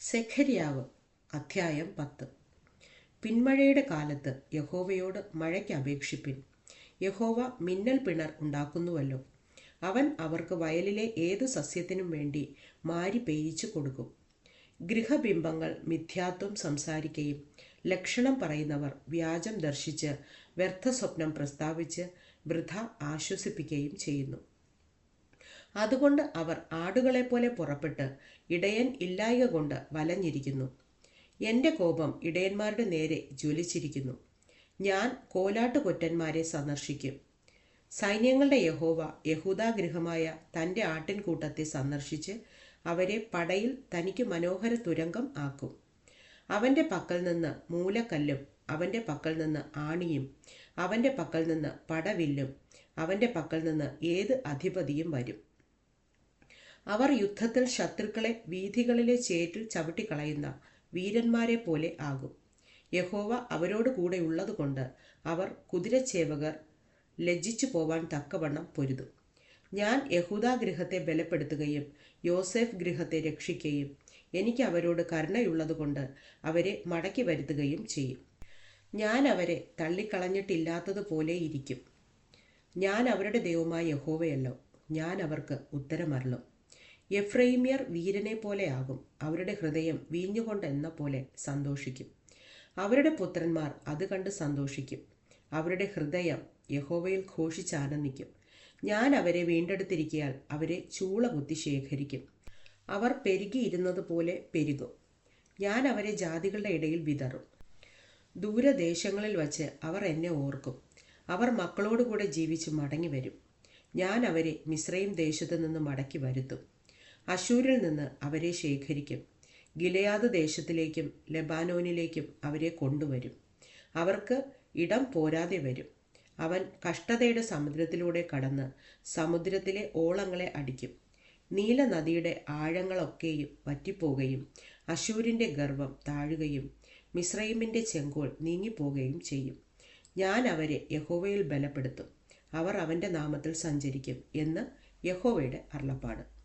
സെഖരിയാവ് അധ്യായം പത്ത്. പിന്മഴയുടെ കാലത്ത് യഹോവയോട് മഴയ്ക്ക് അപേക്ഷിപ്പിൻ. യഹോവ മിന്നൽ പിണർ ഉണ്ടാക്കുന്നുവല്ലോ. അവൻ അവർക്ക് വയലിലെ ഏതു സസ്യത്തിനും വേണ്ടി മാരി പെയ്യിച്ചു കൊടുക്കും. ഗൃഹബിംബങ്ങൾ മിഥ്യാത്വം സംസാരിക്കുകയും ലക്ഷണം പറയുന്നവർ വ്യാജം ദർശിച്ച് വ്യർത്ഥസ്വപ്നം പ്രസ്താവിച്ച് വൃഥ ആശ്വസിപ്പിക്കുകയും ചെയ്യുന്നു. അതുകൊണ്ട് അവർ ആടുകളെപ്പോലെ പുറപ്പെട്ട് ഇടയൻ ഇല്ലായക കൊണ്ട് വലഞ്ഞിരിക്കുന്നു. എന്റെ കോപം ഇടയന്മാരുടെ നേരെ ജ്വലിച്ചിരിക്കുന്നു. ഞാൻ കോലാട്ടുകൊറ്റന്മാരെ സന്ദർശിക്കും. സൈന്യങ്ങളുടെ യഹോവ യഹൂദാഗൃഹമായ തന്റെ ആട്ടിൻകൂട്ടത്തെ സന്ദർശിച്ച് അവരെ പടയിൽ തനിക്ക് മനോഹര തുരങ്കം ആക്കും. അവന്റെ പക്കൽ നിന്ന് മൂലക്കല്ലും അവന്റെ പക്കൽ നിന്ന് ആണിയും അവന്റെ പക്കൽ നിന്ന് പടവില്ലും അവന്റെ പക്കൽ നിന്ന് ഏത് അധിപതിയും വരും. അവർ യുദ്ധത്തിൽ ശത്രുക്കളെ വീഥികളിലെ ചേറ്റിൽ ചവിട്ടിക്കളയുന്ന വീരന്മാരെ പോലെ ആകും. യഹോവ അവരോട് കൂടെ ഉള്ളതുകൊണ്ട് അവർ കുതിരച്ചേവകർ ലജ്ജിച്ചു പോവാൻ തക്കവണ്ണം പൊരുതും. ഞാൻ യഹൂദാ ഗൃഹത്തെ ബലപ്പെടുത്തുകയും യോസെഫ് ഗൃഹത്തെ രക്ഷിക്കുകയും എനിക്ക് അവരോട് കരുണയുള്ളതുകൊണ്ട് അവരെ മടക്കി വരുത്തുകയും ചെയ്യും. ഞാൻ അവരെ തള്ളിക്കളഞ്ഞിട്ടില്ലാത്തതുപോലെ ഇരിക്കും. ഞാൻ അവരുടെ ദൈവമായ യഹോവയല്ലോ. ഞാൻ അവർക്ക് ഉത്തരമരളും. എഫ്രൈമ്യർ വീരനെ പോലെ ആകും അവരുടെ ഹൃദയം വീഞ്ഞുകൊണ്ടെന്ന പോലെ സന്തോഷിക്കും. അവരുടെ പുത്രന്മാർ അത് കണ്ട് സന്തോഷിക്കും. അവരുടെ ഹൃദയം യഹോവയിൽ ഘോഷിച്ചാനന്ദിക്കും. ഞാൻ അവരെ വീണ്ടെടുത്തിരിക്കിയാൽ അവരെ ചൂള കുത്തി ശേഖരിക്കും. അവർ പെരുകിയിരുന്നത് പോലെ പെരുകും. ഞാൻ അവരെ ജാതികളുടെ ഇടയിൽ വിതറും. ദൂരദേശങ്ങളിൽ വച്ച് അവർ എന്നെ ഓർക്കും. അവർ മക്കളോടുകൂടെ ജീവിച്ച് മടങ്ങി വരും ഞാൻ അവരെ മിശ്രയും ദേശത്തു നിന്ന് മടക്കി വരുത്തും. അശൂരിൽ നിന്ന് അവരെ ശേഖരിക്കും. ഗിലയാദ് ദേശത്തിലേക്കും ലെബാനോനിലേക്കും അവരെ കൊണ്ടുവരും. അവർക്ക് ഇടം പോരാതെ വരും. അവൻ കഷ്ടതയുടെ സമുദ്രത്തിലൂടെ കടന്ന് സമുദ്രത്തിലെ ഓളങ്ങളെ അടിക്കും. നീല നദിയുടെ ആഴങ്ങളൊക്കെയും വറ്റിപ്പോകുകയും അശൂരിന്റെ ഗർവം താഴുകയും മിശ്രൈമിന്റെ ചെങ്കോൾ നീങ്ങിപ്പോകുകയും ചെയ്യും. ഞാൻ അവരെ യഹോവയിൽ ബലപ്പെടുത്തും. അവർ അവന്റെ നാമത്തിൽ സഞ്ചരിക്കും എന്ന് യഹോവയുടെ അരുളപ്പാട്.